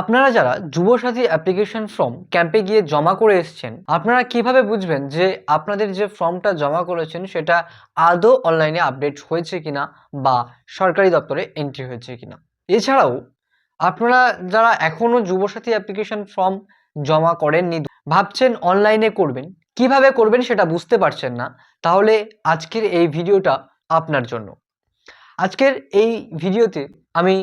আপনারা যারা Yuvasathi application form ক্যাম্পে গিয়ে জমা করে এসেছেন, আপনারা কীভাবে বুঝবেন যে আপনাদের যে ফর্মটা জমা করেছেন সেটা আদৌ অনলাইনে আপডেট হয়েছে কিনা বা সরকারি দপ্তরে এন্ট্রি হয়েছে কিনা? এছাড়াও, আপনারা যারা এখনও যুবসাথী অ্যাপ্লিকেশন ফর্ম জমা করেননি, ভাবছেন অনলাইনে করবেন, কীভাবে করবেন সেটা বুঝতে পারছেন না, তাহলে আজকের এই ভিডিওটা আপনার জন্য। আজকের এই ভিডিওতে আমি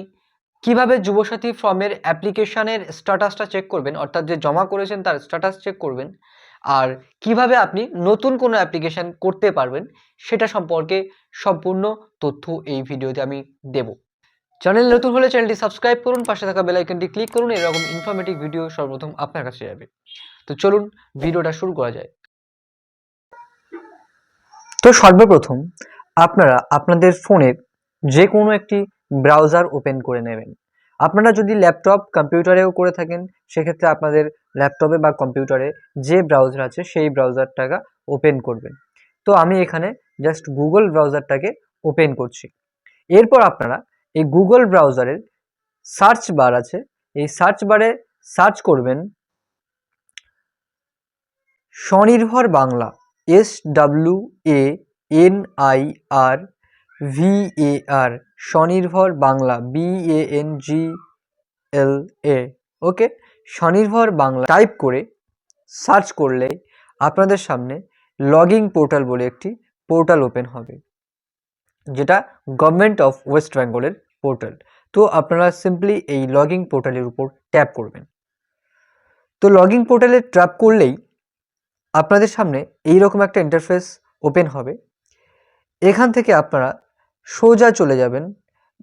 কীভাবে যুবসাথী ফর্মের অ্যাপ্লিকেশনের স্ট্যাটাসটা চেক করবেন, অর্থাৎ যে জমা করেছেন তার স্ট্যাটাস চেক করবেন, আর কীভাবে আপনি নতুন কোনো অ্যাপ্লিকেশন করতে পারবেন, সেটা সম্পর্কে সম্পূর্ণ তথ্য এই ভিডিওতে আমি দেব। চ্যানেল নতুন হলে চ্যানেলটি সাবস্ক্রাইব করুন, পাশে থাকা বেল আইকনটি ক্লিক করুন, এরকম ইনফরমেটিভ ভিডিও সর্বপ্রথম আপনার কাছে যাবে। তো চলুন ভিডিওটা শুরু করা যায়। তো সর্বপ্রথম আপনারা আপনাদের ফোনের যে কোনো একটি ব্রাউজার ওপেন করে নেবেন। আপনারা যদি ল্যাপটপ কম্পিউটারেও করে থাকেন, সেক্ষেত্রে আপনাদের ল্যাপটপে বা কম্পিউটারে যে ব্রাউজার আছে, সেই ব্রাউজারটাকে ওপেন করবেন। তো আমি এখানে জাস্ট গুগল ব্রাউজারটাকে ওপেন করছি। এরপর আপনারা এই গুগল ব্রাউজারের সার্চ বার আছে। এই সার্চ বারে সার্চ করবেন Swanirbhar Bangla S W A N I R V A R Swanirbhar Bangla B A N G L A okay Swanirbhar Bangla type করে search করলে আপনাদের সামনে লগিং পোর্টাল বলে একটি পোর্টাল ওপেন হবে, যেটা গভর্নমেন্ট অফ ওয়েস্ট বেঙ্গলের portal তো আপনারা সিম্পলি এই লগিং পোর্টালের উপর ট্যাপ করবেন। তো লগিং পোর্টালে ট্যাপ করলেই আপনাদের সামনে এই রকম একটা ইন্টারফেস ওপেন হবে। এখান থেকে আপনারা সোজা চলে যাবেন।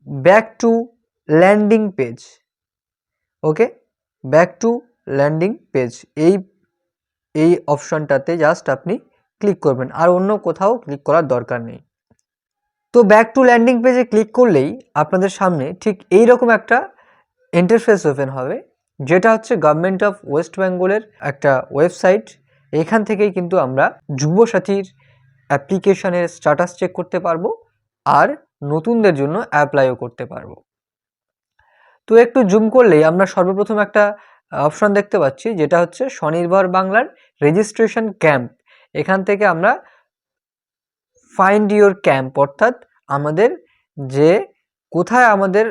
Back to landing page okay back to landing page এই এই অপশনটাতে জাস্ট আপনি ক্লিক করবেন। আর অন্য কোথাও ক্লিক করার দরকার নেই। তো ব্যাক টু ল্যান্ডিং পেজে ক্লিক করলেই আপনাদের সামনে ঠিক এই রকম একটা ইন্টারফেস ওপেন হবে, যেটা হচ্ছে গভর্নমেন্ট অফ ওয়েস্ট বেঙ্গলের একটা ওয়েবসাইট এখান থেকেই কিন্তু আমরা যুবসাথীর অ্যাপ্লিকেশনের স্ট্যাটাস চেক করতে পারব। আর নতুনদের জন্য অ্যাপ্লাইও করতে পারব। তো একটু জুম করলেই আমরা সর্বপ্রথম একটা অপশন দেখতে পাচ্ছি, যেটা হচ্ছে স্বনির্ভর বাংলার রেজিস্ট্রেশন ক্যাম্প এখান থেকে আমরা ফাইন্ড ইওর ক্যাম্প অর্থাৎ আমাদের যে, কোথায় আমাদের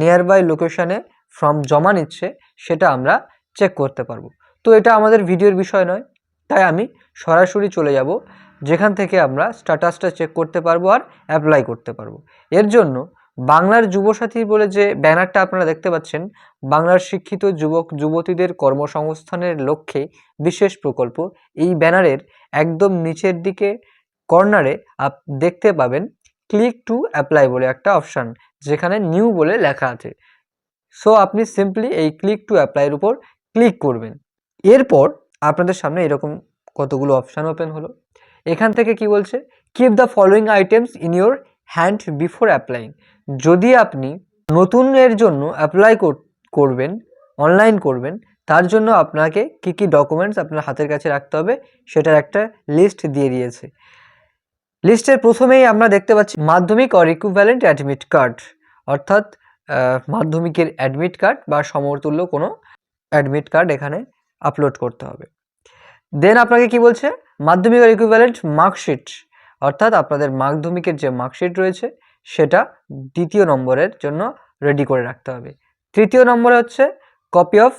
নিয়ার বাই লোকেশনে ফর্ম জমা নিচ্ছে, সেটা আমরা চেক করতে পারব। তো এটা আমাদের ভিডিওর বিষয় নয়, তাই আমি সরাসরি চলে যাব। যেখান থেকে আমরা স্ট্যাটাসটা চেক করতে পারব আর অ্যাপ্লাই করতে পারব। এর জন্য বাংলার যুবসাথী বলে যে ব্যানারটা আপনারা দেখতে পাচ্ছেন, বাংলার শিক্ষিত যুবক, যুবতীদের কর্মসংস্থানের লক্ষ্যে বিশেষ প্রকল্প। এই ব্যানারের একদম নিচের দিকে কর্নারে আপ, দেখতে পাবেন ক্লিক টু অ্যাপ্লাই বলে একটা অপশান যেখানে নিউ বলে লেখা আছে। সো আপনি সিম্পলি এই ক্লিক টু অ্যাপ্লাইয়ের উপর ক্লিক করবেন। এরপর আপনাদের সামনে এরকম কতগুলো অপশান ওপেন হলো। এখান থেকে কি বলছে? Keep the following items in your hand before applying যদি আপনি নতুনের জন্য অ্যাপ্লাই করবেন অনলাইন করবেন, তার জন্য আপনাকে কি কি ডকুমেন্টস আপনার হাতের কাছে রাখতে হবে সেটার একটা লিস্ট দিয়ে দিয়েছে। লিস্টের প্রথমেই আমরা দেখতে পাচ্ছি মাধ্যমিক অর ইকুইভ্যালেন্ট অ্যাডমিট কার্ড অর্থাৎ মাধ্যমিকের অ্যাডমিট কার্ড বা সমতুল্য কোনো অ্যাডমিট কার্ড এখানে আপলোড করতে হবে। দেন আপনাকে কি বলছে? মাধ্যমিক আর ইকুইভ্যালেন্ট মার্কশিট অর্থাৎ আপনাদের মাধ্যমিকের যে মার্কশিট রয়েছে, সেটা দ্বিতীয় নম্বরের জন্য রেডি করে রাখতে হবে। তৃতীয় নম্বরে হচ্ছে কপি অফ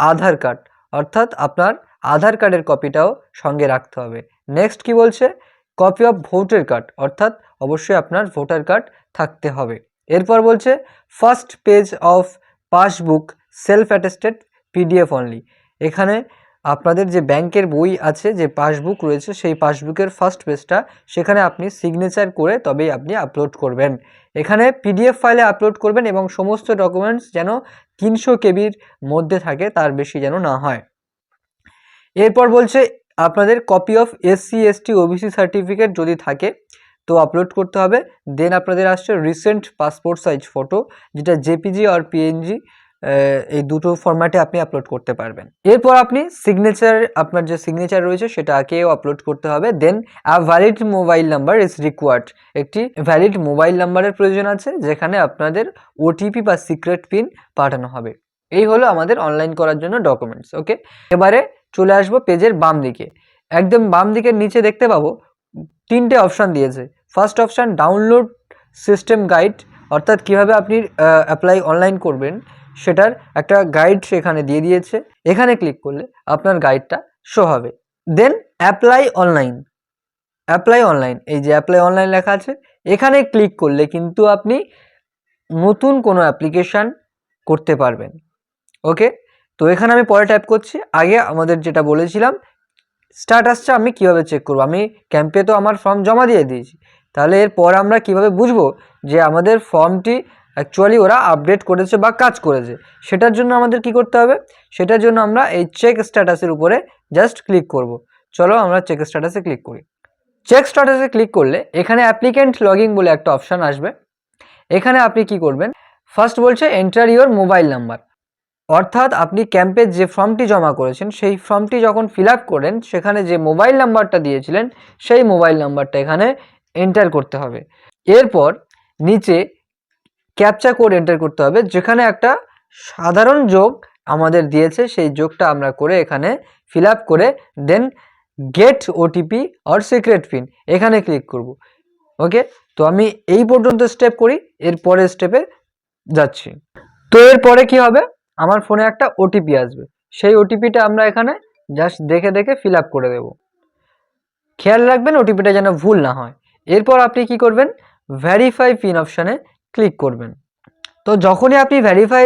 আধার কার্ড। অর্থাৎ আপনার আধার কার্ডের কপিটাও সঙ্গে রাখতে হবে। নেক্সট কি বলছে? কপি অফ ভোটার কার্ড অর্থাৎ অবশ্যই আপনার ভোটার কার্ড থাকতে হবে। এরপর বলছে first page of passbook self attested PDF only এখানে আপনাদের যে ব্যাংকের বই আছে, যে পাসবুক রয়েছে, সেই পাসবুকের ফার্স্ট পেজটা সেখানে আপনি সিগনেচার করে তবেই আপনি আপলোড করবেন। এখানে পিডিএফ ফাইলে আপলোড করবেন এবং সমস্ত ডকুমেন্টস যেন তিনশো কেবির মধ্যে থাকে, তার বেশি যেন না হয়। এরপর বলছে, আপনাদের copy of SC ST OBC certificate যদি থাকে, তো আপলোড করতে হবে। দেন আপনাদের আসছে রিসেন্ট পাসপোর্ট সাইজ ফটো যেটা জেপিজি আর পিএনজি এই দুটো ফরম্যাটে আপনি আপলোড করতে পারবেন। এরপর আপনি সিগনেচার আপনার যে সিগনেচার রয়েছে সেটাকেও আপলোড করতে হবে। Then a valid mobile number is required একটি ভ্যালিড মোবাইল নাম্বারের প্রয়োজন আছে, যেখানে আপনাদের ওটিপি বা সিক্রেট পিন পাঠানো হবে। এই হলো আমাদের অনলাইন করার জন্য ডকুমেন্টস ওকে এবারে চলে আসব পেজের বাম দিকে। একদম বাম দিকের নিচে দেখতে পাবো, তিনটে অপশান দিয়েছে। First option download system guide অর্থাৎ কীভাবে আপনি অ্যাপ্লাই অনলাইন করবেন। সেটার একটা গাইড সেখানে দিয়ে দিয়েছে। এখানে ক্লিক করলে আপনার গাইডটা শো হবে। Then apply online apply online এই যে অ্যাপ্লাই অনলাইন লেখা আছে, এখানে ক্লিক করলে কিন্তু আপনি নতুন কোনো অ্যাপ্লিকেশান করতে পারবেন। ওকে তো এখানে আমি পরে ট্যাপ করছি। আগে আমাদের যেটা বলেছিলাম স্ট্যাটাসটা আমি কীভাবে চেক করব? আমি ক্যাম্পে তো আমার ফর্ম জমা দিয়ে দিয়েছি। তাহলে এরপর আমরা কীভাবে বুঝব যে আমাদের ফর্মটি অ্যাকচুয়ালি ওরা আপডেট করেছে বা কাজ করেছে। সেটার জন্য আমাদের কি করতে হবে? সেটার জন্য আমরা এই চেক স্ট্যাটাসের উপরে জাস্ট ক্লিক করব। চলো আমরা চেক স্ট্যাটাসে ক্লিক করি। চেক স্ট্যাটাসে ক্লিক করলে এখানে অ্যাপ্লিকেন্ট লগিং বলে একটা অপশান আসবে। এখানে আপনি কি করবেন? ফার্স্ট বলছে এন্টার ইওর মোবাইল নাম্বার অর্থাৎ আপনি ক্যাম্পে যে ফর্মটি জমা করেছেন, সেই ফর্মটি যখন ফিল আপ করেন, সেখানে যে মোবাইল নাম্বারটা দিয়েছিলেন, সেই মোবাইল নাম্বারটা এখানে এন্টার করতে হবে। এরপর নিচে ক্যাপচা কোড এন্টার করতে হবে, যেখানে একটা সাধারণ যোগ আমাদের দিয়েছে, সেই যোগটা আমরা করে এখানে ফিল করে দেন get OTP or secret pin এখানে ক্লিক করব। ওকে তো আমি এই পর্যন্ত স্টেপ করি, এর পরের স্টেপে যাচ্ছি। তো এরপরে কি হবে? আমার ফোনে একটা ওটিপি আসবে। সেই ওটিপিটা আমরা এখানে জাস্ট দেখে দেখে ফিল করে দেব। খেয়াল রাখবেন ওটিপিটা যেন ভুল না হয়। এরপর আপনি কি করবেন? ভ্যারিফাই পিন অপশানে ক্লিক করবেন। তো যখনই আপনি ভ্যারিফাই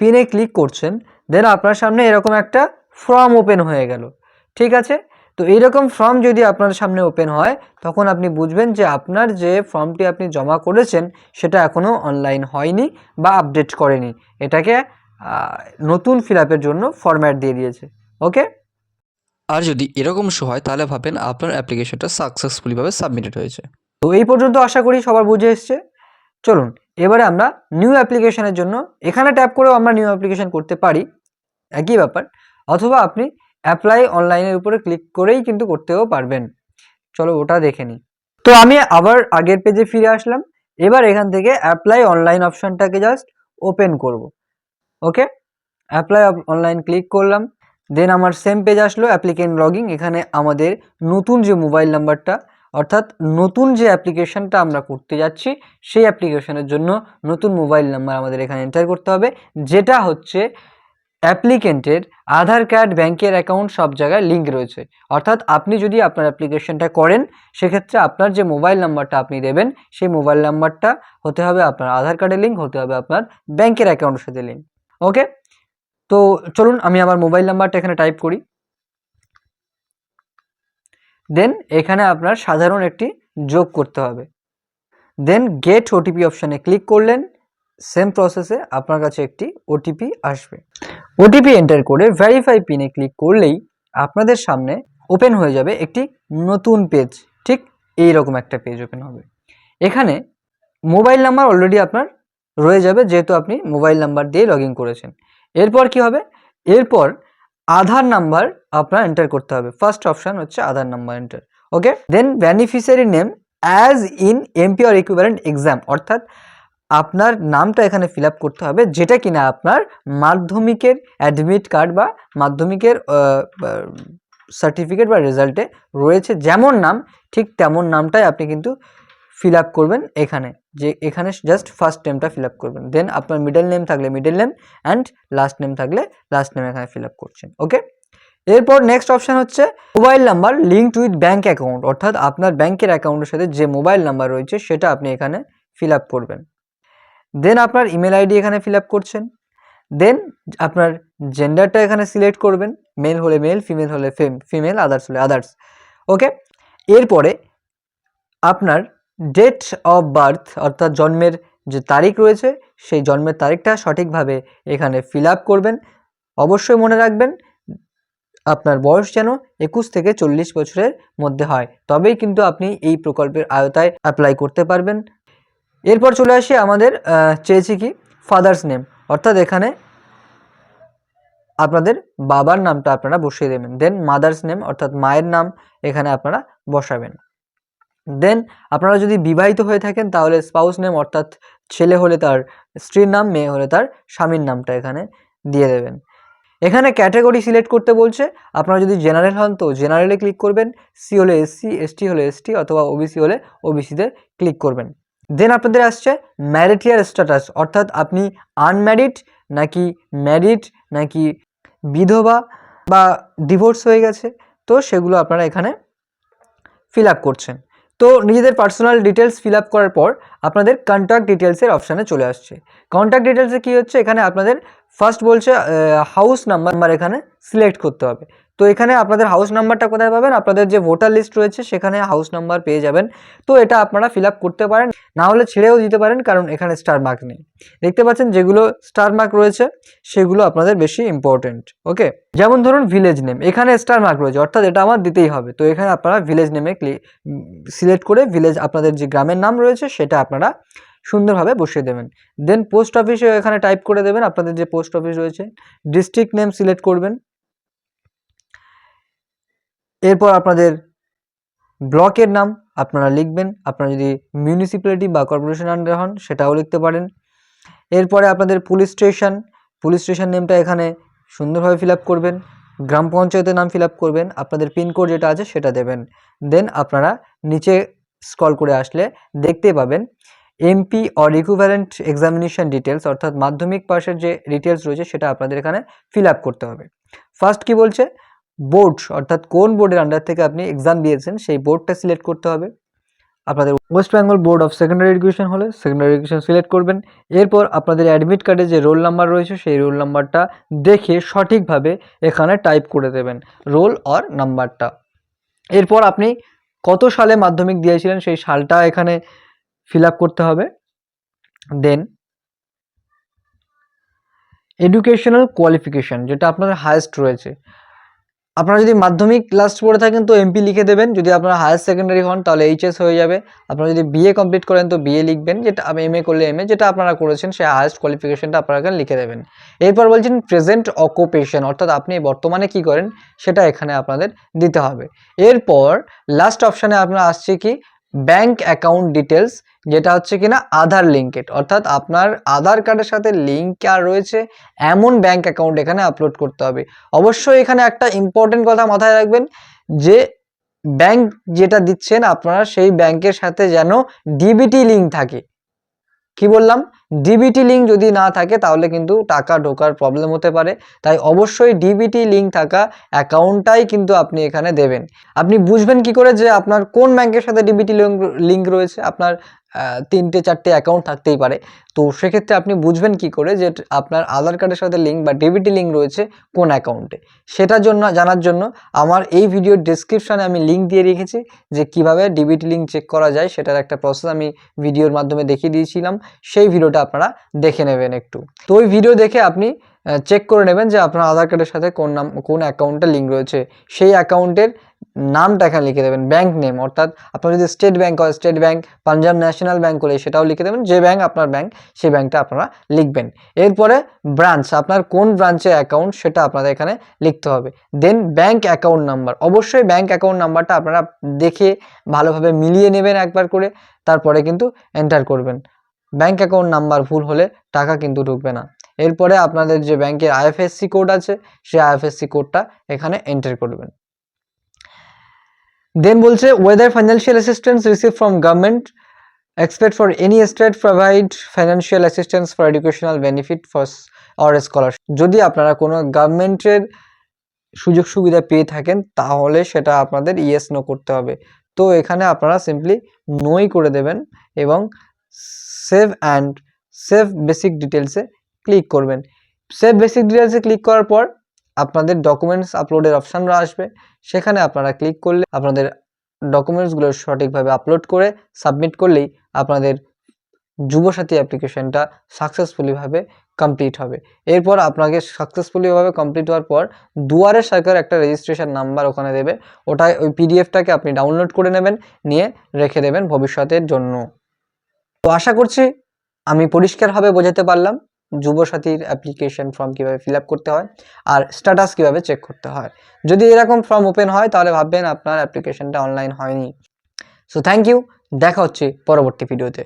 পিনে ক্লিক করছেন দেন আপনার সামনে এরকম একটা ফর্ম ওপেন হয়ে গেল। ঠিক আছে? তো এইরকম ফর্ম যদি আপনার সামনে ওপেন হয় তখন আপনি বুঝবেন যে আপনার যে ফর্মটি আপনি জমা করেছেন সেটা এখনও অনলাইন হয়নি বা আপডেট করেনি। এটাকে নতুন ফিল আপের জন্য ফরম্যাট দিয়ে দিয়েছে। ওকে আর যদি এরকম শো হয় তাহলে ভাবেন আপনার অ্যাপ্লিকেশনটা সাকসেসফুলিভাবে সাবমিটেড হয়েছে। তো এই পর্যন্ত আশা করি সবার বুঝে এসছে। চলুন, এবারে আমরা নিউ অ্যাপ্লিকেশনের জন্য এখানে ট্যাপ করেও আমরা নিউ অ্যাপ্লিকেশন করতে পারি। একই ব্যাপার, অথবা আপনি অ্যাপ্লাই অনলাইনের উপরে ক্লিক করেই কিন্তু করতেও পারবেন। চলো ওটা দেখে নিই। তো আমি আবার আগের পেজে ফিরে আসলাম। এবার এখান থেকে অ্যাপ্লাই অনলাইন অপশনটাকে জাস্ট ওপেন করব। ওকে অ্যাপ্লাই অনলাইন ক্লিক করলাম। দেন আমার সেম পেজ আসলো অ্যাপ্লিকেন্ট লগিং এখানে আমাদের নতুন যে মোবাইল নাম্বারটা অর্থাৎ নতুন যে অ্যাপ্লিকেশনটা আমরা করতে যাচ্ছি, সেই অ্যাপ্লিকেশনের জন্য নতুন মোবাইল নাম্বার আমাদের এখানে এন্টার করতে হবে, যেটা হচ্ছে অ্যাপ্লিকেন্টের আধার কার্ড, ব্যাংকের অ্যাকাউন্ট, সব জায়গায় লিঙ্ক রয়েছে। অর্থাৎ আপনি যদি আপনার অ্যাপ্লিকেশনটা করেন, সেক্ষেত্রে আপনার যে মোবাইল নাম্বারটা আপনি দেবেন, সেই মোবাইল নাম্বারটা হতে হবে আপনার আধার কার্ডের লিঙ্ক হতে হবে আপনার ব্যাংকের অ্যাকাউন্টের সাথে লিঙ্ক ওকে তো চলুন, আমি আমার মোবাইল নাম্বারটা এখানে টাইপ করি। দেন এখানে আপনার সাধারণ একটি যোগ করতে হবে। দেন গেট ওটিপি অপশানে ক্লিক করলেন সেম প্রসেসে আপনার কাছে একটি ওটিপি আসবে। ওটিপি এন্টার করে ভেরিফাই পিনে ক্লিক করলেই আপনাদের সামনে ওপেন হয়ে যাবে একটি নতুন পেজ ঠিক এই রকম একটা পেজ ওপেন হবে। এখানে মোবাইল নাম্বার অলরেডি আপনার রয়ে যাবে, যেহেতু আপনি মোবাইল নাম্বার দিয়ে লগ করেছেন। এরপর কি হবে? এরপর আধার নাম্বার আপনার এন্টার করতে হবে। ফার্স্ট অপশন হচ্ছে Aadhaar number enter okay then beneficiary name as in MP or equivalent exam অর্থাৎ আপনার নামটা এখানে ফিল করতে হবে, যেটা কিনা আপনার মাধ্যমিকের অ্যাডমিট কার্ড বা মাধ্যমিকের সার্টিফিকেট বা রেজাল্টে রয়েছে। যেমন নাম, ঠিক তেমন নামটাই আপনি কিন্তু ফিল আপ করবেন এখানে। যে এখানে জাস্ট ফার্স্ট নেমটা ফিল আপ করবেন। দেন আপনার মিডল নেম থাকলে middle name and last name থাকলে লাস্ট নেম এখানে ফিল আপ করছেন ওকে এরপর নেক্সট অপশান হচ্ছে mobile number linked with bank account অর্থাৎ আপনার ব্যাংকের অ্যাকাউন্টের সাথে যে মোবাইল নাম্বার রয়েছে সেটা আপনি এখানে ফিল আপ করবেন। দেন আপনার ইমেল আইডি এখানে ফিল আপ করছেন। দেন আপনার জেন্ডারটা এখানে সিলেক্ট করবেন। মেল হলে মেল ফিমেল হলে ফেম ফিমেল আদার্স হলে আদার্স ওকে এরপরে আপনার ডেট অফ বার্থ অর্থাৎ জন্মের যে তারিখ রয়েছে, সেই জন্মের তারিখটা সঠিকভাবে এখানে ফিল করবেন। অবশ্যই মনে রাখবেন, আপনার বয়স যেন একুশ থেকে চল্লিশ বছরের মধ্যে হয়। তবেই কিন্তু আপনি এই প্রকল্পের আওতায় অ্যাপ্লাই করতে পারবেন। এরপর চলে আসি আমাদের চেয়েছি কি? ফাদার্স নেম অর্থাৎ এখানে আপনাদের বাবার নামটা আপনারা বসিয়ে দেবেন। দেন মাদার্স নেম অর্থাৎ মায়ের নাম এখানে আপনারা বসাবেন। দেন আপনারা যদি বিবাহিত হয়ে থাকেন, তাহলে স্পাউস নেম অর্থাৎ ছেলে হলে তার স্ত্রীর নাম, মেয়ে হলে তার স্বামীর নামটা এখানে দিয়ে দেবেন। এখানে ক্যাটাগরি সিলেক্ট করতে বলছে। আপনারা যদি জেনারেল হন, তো জেনারেলে ক্লিক করবেন। সি হলে এসসি এসটি হলে এসটি অথবা ওবিসি হলে ওবিসিতে ক্লিক করবেন। দেন আপনাদের আসছে ম্যারিটিয়ার স্ট্যাটাস অর্থাৎ আপনি আনম্যারিড নাকি ম্যারিড নাকি বিধবা বা ডিভোর্স হয়ে গেছে। তো সেগুলো আপনারা এখানে ফিল আপ করছেন। তো নিজেদের পার্সোনাল ডিটেলস ফিল আপ করার পর আপনাদের কন্ট্যাক্ট ডিটেলসের অপশানে চলে আসছে। কন্ট্যাক্ট ডিটেলসে কী হচ্ছে? এখানে আপনাদের ফার্স্ট বলছে হাউস নাম্বার এখানে সিলেক্ট করতে হবে। তো এখানে আপনাদের হাউস নাম্বারটা কোথায় পাবেন? আপনাদের যে ভোটার লিস্ট রয়েছে, সেখানে হাউস নাম্বার পেয়ে যাবেন। তো এটা আপনারা ফিল করতে পারেন। না হলে ছেড়েও দিতে পারেন, কারণ এখানে স্টার মার্ক নেই। দেখতে পাচ্ছেন যেগুলো স্টার মার্ক রয়েছে, সেগুলো আপনাদের বেশি ইম্পর্টেন্ট ওকে যেমন ধরুন ভিলেজ নেম এখানে স্টার মার্ক রয়েছে, অর্থাৎ এটা আমার দিতেই হবে। তো এখানে আপনারা ভিলেজ নেমে সিলেক্ট করে ভিলেজ আপনাদের যে গ্রামের নাম রয়েছে, সেটা আপনারা সুন্দরভাবে বসিয়ে দেবেন। দেন পোস্ট অফিসে এখানে টাইপ করে দেবেন, আপনাদের যে পোস্ট অফিস রয়েছে ডিস্ট্রিক্ট নেম সিলেক্ট করবেন। এরপর আপনাদের ব্লকের নাম আপনারা লিখবেন। আপনারা যদি মিউনিসিপ্যালিটি বা কর্পোরেশন আন্ডার হন, সেটাও লিখতে পারেন। এরপরে আপনাদের পুলিশ স্টেশন পুলিশ স্টেশন নেমটা এখানে সুন্দরভাবে ফিল করবেন। গ্রাম পঞ্চায়েতের নাম ফিল করবেন। আপনাদের পিনকোড যেটা আছে, সেটা দেবেন। দেন আপনারা নিচে স্ক্রল করে আসলে দেখতে পাবেন MP or equivalent examination details অর্থাৎ মাধ্যমিক পাশের যে ডিটেলস রয়েছে, সেটা আপনাদের এখানে ফিল করতে হবে। ফার্স্ট কি বলছে? বোর্ড অর্থাৎ কোন বোর্ডের আন্ডার থেকে আপনি এক্সাম দিয়েছেন, সেই বোর্ডটা সিলেক্ট করতে হবে। আপনাদের West Bengal Board of Secondary Education হলে সেকেন্ডারি এডুকেশন সিলেক্ট করবেন। এরপর আপনাদের অ্যাডমিট কার্ডে যে রোল নাম্বার রয়েছে, সেই রোল নাম্বারটা দেখে সঠিকভাবে এখানে টাইপ করে দেবেন রোল অর নাম্বারটা এরপর আপনি কত সালে মাধ্যমিক দিয়েছিলেন, সেই সালটা এখানে ফিল করতে হবে। দেন এডুকেশনাল কোয়ালিফিকেশন যেটা আপনার হায়েস্ট রয়েছে। আপনারা যদি মাধ্যমিক লাস্ট পড়ে থাকেন, তো এমপি লিখে দেবেন। যদি আপনারা হায়ার সেকেন্ডারি হন, তাহলে এইচএস হয়ে যাবে। আপনারা যদি বিএ কমপ্লিট করেন, তো বিএ লিখবেন। যেটা এম এ করলে এম এ যেটা আপনারা করেছেন সেই হায়েস্ট কোয়ালিফিকেশনটা আপনারা এখানে লিখে দেবেন। এরপর বলছেন প্রেজেন্ট অকুপেশন অর্থাৎ আপনি বর্তমানে কি করেন, সেটা এখানে আপনাদের দিতে হবে। এরপর লাস্ট অপশানে আপনার আসছে কি? ব্যাংক অ্যাকাউন্ট ডিটেলস যেটা হচ্ছে কিনা আধার লিঙ্কেড অর্থাৎ আপনার আধার কার্ডের সাথে লিঙ্ক আর রয়েছে, এমন ব্যাংক অ্যাকাউন্ট এখানে আপলোড করতে হবে। অবশ্যই এখানে একটা ইম্পর্টেন্ট কথা মাথায় রাখবেন, যে ব্যাংক যেটা দিচ্ছেন আপনারা, সেই ব্যাংকের সাথে যেন ডিবিটি লিঙ্ক থাকে। কি বললাম? ডিবিটি লিঙ্ক যদি না থাকে তাহলে কিন্তু টাকা ঢোকার প্রবলেম হতে পারে। তাই অবশ্যই ডিবিটি লিঙ্ক থাকা অ্যাকাউন্টটাই কিন্তু আপনি এখানে দেবেন। আপনি বুঝবেন কি করে যে আপনার কোন ব্যাংকের সাথে ডিবিটি লিঙ্ক রয়েছে? আপনার তিনটে, চারটে অ্যাকাউন্ট থাকতেই পারে। তো সেক্ষেত্রে আপনি বুঝবেন কি করে যে আপনার আধার কার্ডের সাথে লিঙ্ক বা ডিবিটি লিঙ্ক রয়েছে কোন অ্যাকাউন্টে সেটার জন্য, জানার জন্য আমার এই ভিডিওর ডেসক্রিপশানে আমি লিঙ্ক দিয়ে রেখেছি যে কীভাবে ডিবিটি লিঙ্ক চেক করা যায়, সেটার একটা প্রসেস আমি ভিডিওর মাধ্যমে দেখিয়ে দিয়েছিলাম। সেই ভিডিওটা আপনারা দেখে নেবেন একটু। তো ওই ভিডিও দেখে আপনি চেক করে নেবেন যে আপনার আধার কার্ডের সাথে কোন নাম, কোন অ্যাকাউন্টে লিঙ্ক রয়েছে। সেই অ্যাকাউন্টের নামটা এখানে লিখে দেবেন ব্যাংক নেম অর্থাৎ আপনার যদি স্টেট ব্যাংক হয় State Bank Punjab National Bank হলে সেটাও লিখে দেবেন, যে ব্যাংক আপনার ব্যাংক সেই ব্যাংকটা আপনারা লিখবেন। এরপরে ব্রাঞ্চ আপনার কোন ব্রাঞ্চে অ্যাকাউন্ট সেটা আপনাদের এখানে লিখতে হবে। দেন ব্যাংক অ্যাকাউন্ট নাম্বার অবশ্যই ব্যাংক অ্যাকাউন্ট নাম্বারটা আপনারা দেখে ভালোভাবে মিলিয়ে নেবেন একবার করে, তারপরে কিন্তু এন্টার করবেন। ব্যাংক অ্যাকাউন্ট নাম্বার ভুল হলে টাকা কিন্তু ঢুকবে না। এরপরে আপনাদের যে ব্যাংকের আইএফএসসি কোড আছে, সেই আইএফএসসি কোডটা এখানে এন্টার করবেন। দেন বলছে whether financial assistance receive from government expect for any state provide financial assistance for educational benefit for or scholarship যদি আপনারা কোনো গভর্নমেন্টের সুযোগ সুবিধা পেয়ে থাকেন, তাহলে সেটা আপনাদের ইয়েস নো করতে হবে। তো এখানে আপনারা সিম্পলি নোই করে দেবেন এবং সেভ অ্যান্ড সেভ বেসিক ডিটেলসে ক্লিক করবেন। সেভ বেসিক ডিটেলসে ক্লিক করার পর আপনাদের ডকুমেন্টস আপলোডের অপশানরা আসবে। সেখানে আপনারা ক্লিক করলে আপনাদের ডকুমেন্টসগুলো সঠিকভাবে আপলোড করে সাবমিট করলেই আপনাদের যুবসাথী অ্যাপ্লিকেশনটা সাকসেসফুলিভাবে কমপ্লিট হবে। এরপর আপনাকে সাকসেসফুলিভাবে কমপ্লিট হওয়ার পর দুয়ারে সরকার একটা রেজিস্ট্রেশন নাম্বার ওখানে দেবে। ওটাই ওই পিডিএফটাকে আপনি ডাউনলোড করে নেবেন, নিয়ে রেখে দেবেন ভবিষ্যতের জন্য। তো আশা করছি আমি পরিষ্কারভাবে বোঝাতে পারলাম। যুবসাথীর অ্যাপ্লিকেশন ফর্ম কীভাবে ফিল করতে হয় আর স্ট্যাটাস কীভাবে চেক করতে হয়। যদি এরকম ফর্ম ওপেন হয়, তাহলে ভাববেন আপনার অ্যাপ্লিকেশনটা অনলাইন হয়নি। সো থ্যাংক ইউ দেখা হচ্ছে পরবর্তী ভিডিওতে